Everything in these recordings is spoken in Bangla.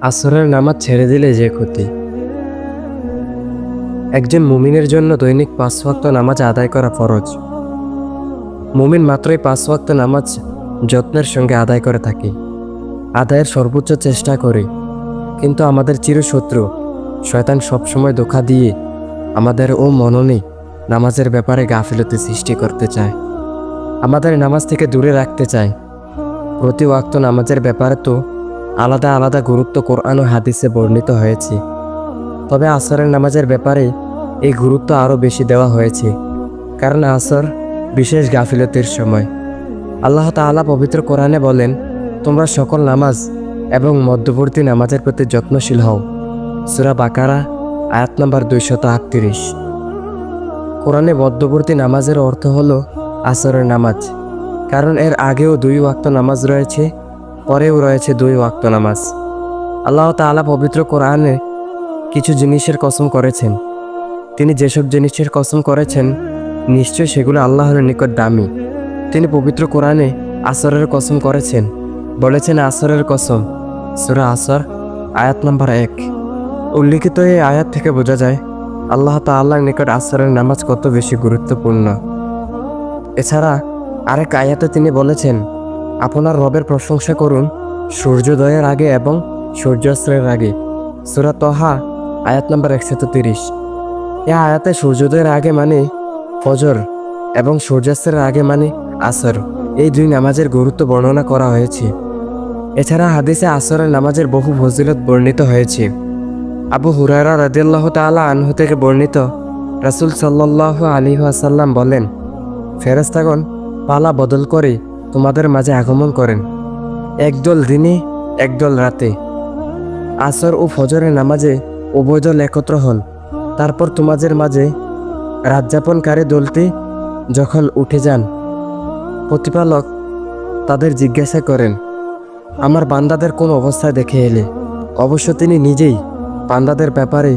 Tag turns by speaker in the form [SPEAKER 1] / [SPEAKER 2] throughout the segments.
[SPEAKER 1] আসরের নামাজ ছেড়ে দিলে যে ক্ষতি। একজন মুমিনের জন্য দৈনিক পাঁচ ওয়াক্ত নামাজ আদায় করা ফরজ। মুমিন মাত্রই পাঁচ ওয়াক্ত নামাজ যত্নের সঙ্গে আদায় করে থাকি। আদায়ের সর্বোচ্চ চেষ্টা করি। কিন্তু আমাদের চিরশত্রু। শয়তান সবসময় ধোকা দিয়ে আমাদের ও মননে নামাজের ব্যাপারে গাফিলতি সৃষ্টি করতে চায়। আমাদের নামাজ থেকে দূরে রাখতে চায়। প্রতি ওয়াক্ত নামাজের ব্যাপারে তো আলাদা আলাদা গুরুত্ব কোরআন ও হাদিসে বর্ণিত হয়েছে। তবে আসরের নামাজের ব্যাপারে এই গুরুত্ব আরও বেশি দেওয়া হয়েছে। কারণ আসর বিশেষ গাফিলতির সময়। আল্লাহ তাআলা পবিত্র কোরআনে বলেন, তোমরা সকল নামাজ এবং মধ্যবর্তী নামাজের প্রতি যত্নশীল হও। সুরা বাকারা, আয়াত নম্বর দুইশত আটত্রিশ। কোরআনে মধ্যবর্তী নামাজের অর্থ হলো আসরের নামাজ। কারণ এর আগেও দুই ওয়াক্ত নামাজ রয়েছে পরেও রয়েছে দুই ওয়াক্ত নামাজ। আল্লাহ তাআলা পবিত্র কোরআনে কিছু জিনিসের কসম করেছেন। তিনি যেসব জিনিসের কসম করেছেন নিশ্চয় সেগুলো আল্লাহর নিকট দামি। তিনি পবিত্র কোরআনে আসরের কসম করেছেন। বলেছেন আসরের কসম, সুরা আসর, আয়াত নম্বর এক। উল্লিখিত এই আয়াত থেকে বোঝা যায়, আল্লাহ তাআলার নিকট আসরের নামাজ কত বেশি গুরুত্বপূর্ণ। এছাড়া আরেক আয়াতে তিনি বলেছেন আপনার রবের প্রশংসা করুন, সূর্যোদয়ের আগে এবং সূর্যাস্তের আগে। সুরা তহা, আয়াত নম্বর একশত তিরিশ। এ আয়াতে সূর্যোদয়ের আগে মানে ফজর এবং সূর্যাস্তের আগে মানে আসর। এই দুই নামাজের গুরুত্ব বর্ণনা করা হয়েছে। এছাড়া হাদিসে আসরের নামাজের বহু ফজিলত বর্ণিত হয়েছে। আবু হুরারা রাদিয়াল্লাহ তাআলা আনহু থেকে বর্ণিত রাসূল সাল্লাল্লাহু আলাইহি ওয়াসাল্লাম বলেন, ফেরেশতাগণ পালা বদল করে তোমাদের মাঝে আগমন করেন। একদল দিনে, একদল রাতে। আসর ও ফজরের নামাজে উভয় দল একত্র হন। তারপর তোমাদের মাঝে রাতযাপনকারী দলটি যখন উঠে যান, প্রতিপালক তাদের জিজ্ঞাসা করেন, আমার বান্দাদের কোন অবস্থায় দেখে এলে? অবশ্য তিনি নিজেই বান্দাদের ব্যাপারে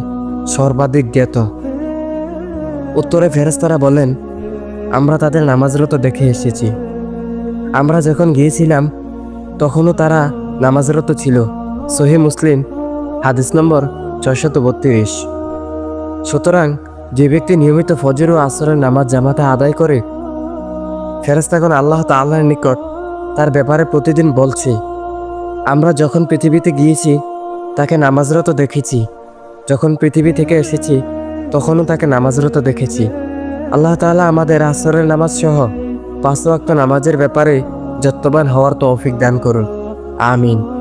[SPEAKER 1] সর্বাধিক জ্ঞাত। উত্তরে ফেরেস্তারা বলেন, আমরা তাদের নামাজরত দেখে এসেছি। আমরা যখন গিয়েছিলাম, তখনও তারা নামাজরত ছিল। সহি মুসলিম, হাদিস নম্বর ছয়শত বত্রিশ। সুতরাং যে ব্যক্তি নিয়মিত ফজর ও আসরের নামাজ জামাতে আদায় করে ফেরেস্তাগণ আল্লাহ তাল্লাহর নিকট তার ব্যাপারে প্রতিদিন বলছে, আমরা যখন পৃথিবীতে গিয়েছি, তাকে নামাজরত দেখেছি। যখন পৃথিবী থেকে এসেছি, তখনও তাকে নামাজরত দেখেছি। আল্লাহ তাআলা আমাদের আসরের নামাজ সহ পাঁচ ওয়াক্ত নামাজের ব্যাপারে যত্নবান হওয়ার তৌফিক দান করুন। আমিন।